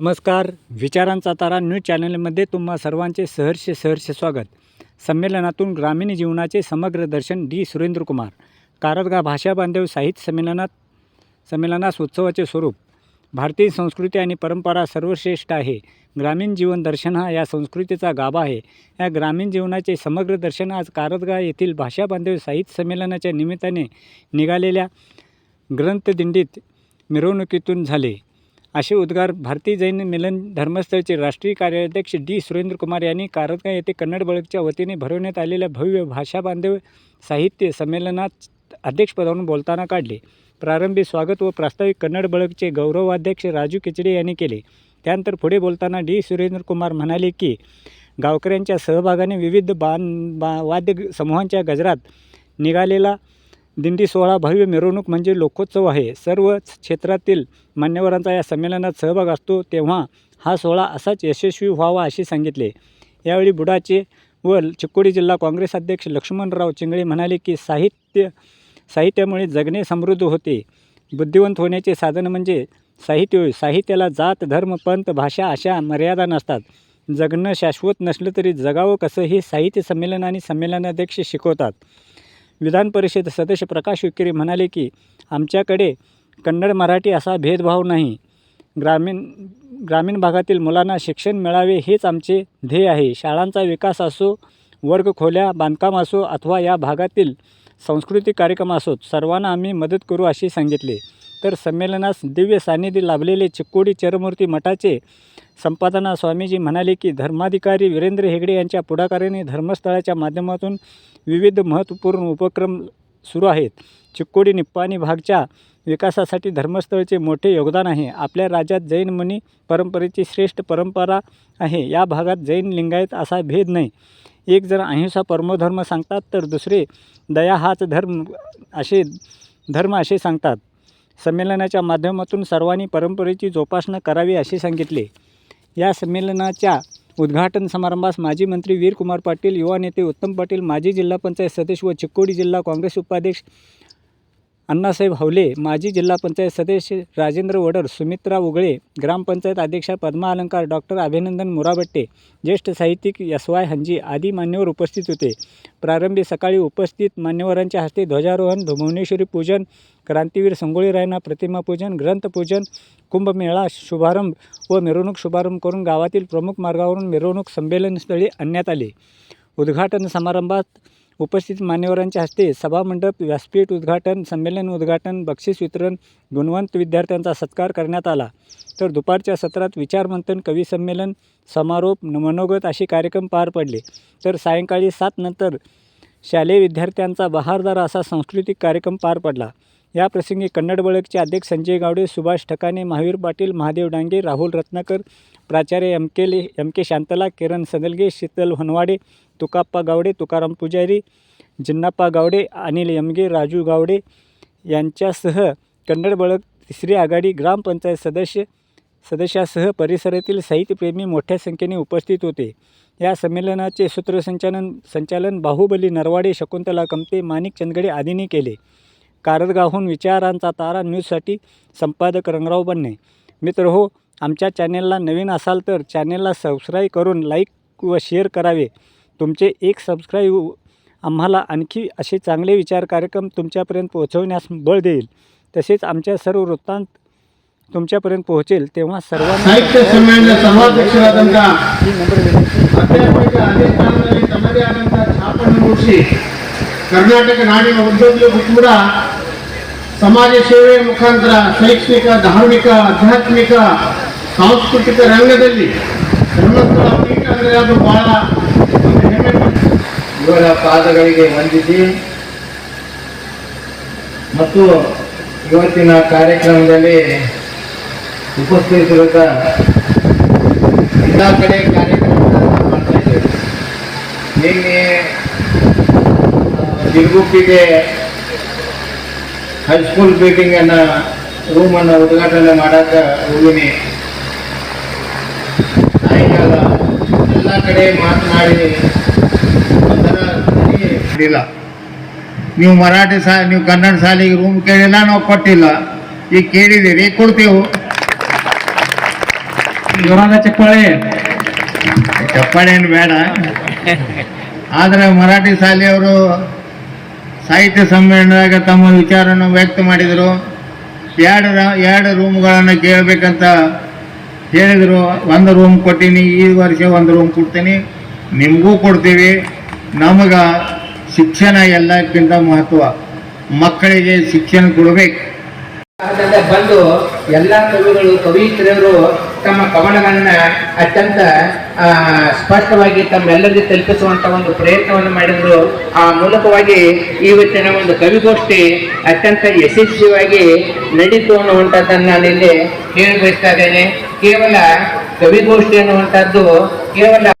नमस्कार विचारांचा तारा न्यूज चॅनलमध्ये तुम्हा सर्वांचे सहर्ष सहर्ष स्वागत. संमेलनातून ग्रामीण जीवनाचे समग्र दर्शन डी. सुरेंद्रकुमार कारदगा भाषा बांधव साहित्य संमेलनात संमेलनास उत्सवाचे स्वरूप. भारतीय संस्कृती आणि परंपरा सर्वश्रेष्ठ आहे. ग्रामीण जीवन दर्शन हा या संस्कृतीचा गाभा आहे. या ग्रामीण जीवनाचे समग्र दर्शन आज कारदगा येथील भाषा बांधव साहित्य संमेलनाच्या निमित्ताने निघालेल्या ग्रंथदिंडीत मिरवणुकीतून झाले. असे उद्गार भारतीय जैन मिलन धर्मस्थळचे राष्ट्रीय कार्याध्यक्ष डी. सुरेंद्र कुमार यांनी कारदगा येथे कन्नड बळकच्या वतीने भरवण्यात आलेल्या भव्य भाषा बांधव साहित्य संमेलनात अध्यक्षपदावरून बोलताना काढले. प्रारंभी स्वागत व प्रास्ताविक कन्नड बळकचे गौरवाध्यक्ष राजू किचडे यांनी केले. त्यानंतर पुढे बोलताना डी. सुरेंद्र कुमार म्हणाले की गावकऱ्यांच्या सहभागाने विविध बाण बा वाद्य समूहांच्या गजरात निघालेला दिंडी सोहळा भव्य मिरवणूक म्हणजे लोकोत्सव आहे. सर्व क्षेत्रातील मान्यवरांचा या संमेलनात सहभाग असतो तेव्हा हा सोहळा असाच यशस्वी व्हावा असे सांगितले. यावेळी बुडाचे व चिक्कोडी जिल्हा काँग्रेस अध्यक्ष लक्ष्मणराव चिंगळे म्हणाले की साहित्य साहित्यामुळे जगणे समृद्ध होते. बुद्धिवंत होण्याचे साधन म्हणजे साहित्य होय साहित्याला जात धर्म पंथ भाषा अशा मर्यादा नसतात. जगणं शाश्वत नसलं तरी जगावं कसं हे साहित्य संमेलन आणि संमेलनाध्यक्ष शिकवतात. विधान परिषद सदस्य प्रकाश विक्रे म्हणाले की आमच्याकडे कन्नड मराठी असा भेदभाव नाही. ग्रामीण ग्रामीण भागातील मुलांना शिक्षण मिळावे हेच आमचे ध्येय आहे. शाळांचा विकास असो वर्ग खोल्या बांधकाम असो अथवा या भागातील सांस्कृतिक कार्यक्रम असोत सर्वांना आम्ही मदत करू असे सांगितले. तर संमेलनास दिव्य सानिधी लाभलेले चिक्कोडी चरमूर्ती मठाचे संपादना स्वामीजी म्हणाले की धर्माधिकारी वीरेंद्र हेगडे यांच्या पुढाकाराने धर्मस्थळाच्या माध्यमातून विविध महत्त्वपूर्ण उपक्रम सुरू आहेत. चिक्कोडी निप्पाणी भागच्या विकासासाठी धर्मस्थळचे मोठे योगदान आहे. आपल्या राज्यात जैन मुनी परंपरेची श्रेष्ठ परंपरा आहे. या भागात जैन लिंगायत असा भेद नाही. एक जण अहिंसा परमोधर्म सांगतात तर दुसरे दया हाच धर्म असे धर्म असे सांगतात. संमेलनाच्या माध्यमातून सर्वांनी परंपरेची जोपासना करावी असे सांगितले. या संमेलनाच्या उद्घाटन समारंभास माजी मंत्री वीरकुमार पाटील युवा नेते उत्तम पाटील माजी जिल्हा पंचायत सदस्य व चिक्कोडी जिल्हा काँग्रेस उपाध्यक्ष अण्णासाहेब हवले माजी जिल्हा पंचायत सदस्य राजेंद्र वडर सुमित्रा उगळे ग्रामपंचायत अध्यक्षा पद्मा अलंकार डॉक्टर अभिनंदन मुराबट्टे ज्येष्ठ साहित्यिक एस वाय हंजी आदी मान्यवर उपस्थित होते. प्रारंभी सकाळी उपस्थित मान्यवरांच्या हस्ते ध्वजारोहण भुवनेश्वरी पूजन क्रांतीवीर संगोळी रायना प्रतिमापूजन ग्रंथपूजन कुंभमेळा शुभारंभ व मिरवणूक शुभारंभ करून गावातील प्रमुख मार्गावरून मिरवणूक संमेलनस्थळी आणण्यात आले. उद्घाटन समारंभात उपस्थित मान्यवरांच्या हस्ते सभामंडप व्यासपीठ उद्घाटन संमेलन उद्घाटन बक्षीस वितरण गुणवंत विद्यार्थ्यांचा सत्कार करण्यात आला. तर दुपारच्या सत्रात विचारमंथन कविसंमेलन समारोप मनोगत असे कार्यक्रम पार पडले. तर सायंकाळी सात नंतर शालेय विद्यार्थ्यांचा बहारदार असा सांस्कृतिक कार्यक्रम पार पडला. या प्रसंगी कन्नड बळकचे अध्यक्ष संजय गावडे सुभाष ठकाणे महावीर पाटील महादेव डांगे राहुल रत्नाकर प्राचार्य एम के ले एम के शांतला किरण सदलगे शीतल हनवाडे तुकाप्पा गावडे तुकाराम पुजारी जिन्नाप्पा गावडे अनिल यमगे राजू गावडे यांच्यासह कन्नड बळक तिसरी आघाडी ग्रामपंचायत सदस्य सदस्यासह परिसरातील साहित्यप्रेमी मोठ्या संख्येने उपस्थित होते. या संमेलनाचे सूत्रसंचालन संचालन बाहुबली नरवाडे शकुंतला कमते माणिक चंदगडे आदींनी केले. कारदगावहून विचारांचा तारा न्यूजसाठी संपादक रंगराव बन्ने. मित्र हो आमच्या चॅनेलला नवीन असाल तर चॅनेलला सबस्क्राईब करून लाईक व शेअर करावे. तुमचे एक सबस्क्राईब आम्हाला आणखी असे चांगले विचार कार्यक्रम तुमच्यापर्यंत पोहोचवण्यास बळ देईल. तसेच आमच्या सर्व वृत्तांत तुमच्यापर्यंत पोहोचेल तेव्हा सर्वांना ಕರ್ನಾಟಕ ನಾಡಿನ ಉದ್ಯೋಗಿಗೂ ಕೂಡ ಸಮಾಜ ಸೇವೆ ಮುಖಾಂತರ ಶೈಕ್ಷಣಿಕ, ಧಾರ್ಮಿಕ, ಆಧ್ಯಾತ್ಮಿಕ, ಸಾಂಸ್ಕೃತಿಕ ರಂಗದಲ್ಲಿ ಧರ್ಮಸ್ಥಳ ಪೀಠ ಅಂದರೆ ಅದು ಬಹಳ ಇವರ ಪಾದಗಳಿಗೆ ವಂದಿಸಿ ಮತ್ತು ಇವತ್ತಿನ ಕಾರ್ಯಕ್ರಮದಲ್ಲಿ ಉಪಸ್ಥಿತಿರುವ ಎಲ್ಲ ಕಡೆ ಕಾರ್ಯಕ್ರಮಗಳನ್ನು ಮಾಡ್ತಾ ಇದ್ದೇವೆ. ನಿನ್ನೆ ತಿರುಗುಪ್ಪಿಗೆ ಹೈಸ್ಕೂಲ್ ಬಿಲ್ಡಿಂಗ್ ಅನ್ನ ರೂಮ್ ಅನ್ನ ಉದ್ಘಾಟನೆ ಮಾಡಾಕ ಹೋಗಿನಿ. ಸಾಯಂಕಾಲ ಎಲ್ಲ ಕಡೆ ಮಾತನಾಡಿ ಒಂಥರ ಇಲ್ಲ ನೀವು ಮರಾಠಿ ಸಾ ನೀವು ಕನ್ನಡ ಶಾಲೆಗೆ ರೂಮ್ ಕೇಳಿಲ್ಲ ನಾವು ಕೊಟ್ಟಿಲ್ಲ. ಈಗ ಕೇಳಿದ್ದೀರಿ ಕೊಡ್ತೀವಿ. ಜೋರಾದ ಚಪ್ಪಾಳೆ. ಚಪ್ಪಾಳೆ ಏನು ಬೇಡ. ಆದರೆ ಮರಾಠಿ ಶಾಲೆಯವರು ಸಾಹಿತ್ಯ ಸಮ್ಮೇಳನದಾಗ ತಮ್ಮ ವಿಚಾರವನ್ನು ವ್ಯಕ್ತ ಮಾಡಿದರು. ಎರಡು ಎರಡು ರೂಮ್ಗಳನ್ನು ಕೇಳಬೇಕಂತ ಹೇಳಿದರು. ಒಂದು ರೂಮ್ ಕೊಟ್ಟೀನಿ, ಈ ವರ್ಷ ಒಂದು ರೂಮ್ ಕೊಡ್ತೀನಿ. ನಿಮಗೂ ಕೊಡ್ತೀವಿ. ನಮಗೆ ಶಿಕ್ಷಣ ಎಲ್ಲಕ್ಕಿಂತ ಮಹತ್ವ. ಮಕ್ಕಳಿಗೆ ಶಿಕ್ಷಣ ಕೊಡಬೇಕು. ಬಂದು ಎಲ್ಲ ಕವಿಗಳು ಕವಿಯತ್ರಿಯರು ತಮ್ಮ ಕವನಗಳನ್ನ ಅತ್ಯಂತ ಸ್ಪಷ್ಟವಾಗಿ ತಮ್ಮೆಲ್ಲರಿಗೂ ತಲುಪಿಸುವಂತ ಒಂದು ಪ್ರಯತ್ನವನ್ನು ಮಾಡಿದ್ರು. ಆ ಮೂಲಕವಾಗಿ ಇವತ್ತಿನ ಒಂದು ಕವಿಗೋಷ್ಠಿ ಅತ್ಯಂತ ಯಶಸ್ವಿಯಾಗಿ ನಡೀತು ಅನ್ನುವಂಥದ್ದನ್ನು ನಾನು ಇಲ್ಲಿ ಇದ್ದೇನೆ. ಕೇವಲ ಕವಿಗೋಷ್ಠಿ ಅನ್ನುವಂಥದ್ದು ಕೇವಲ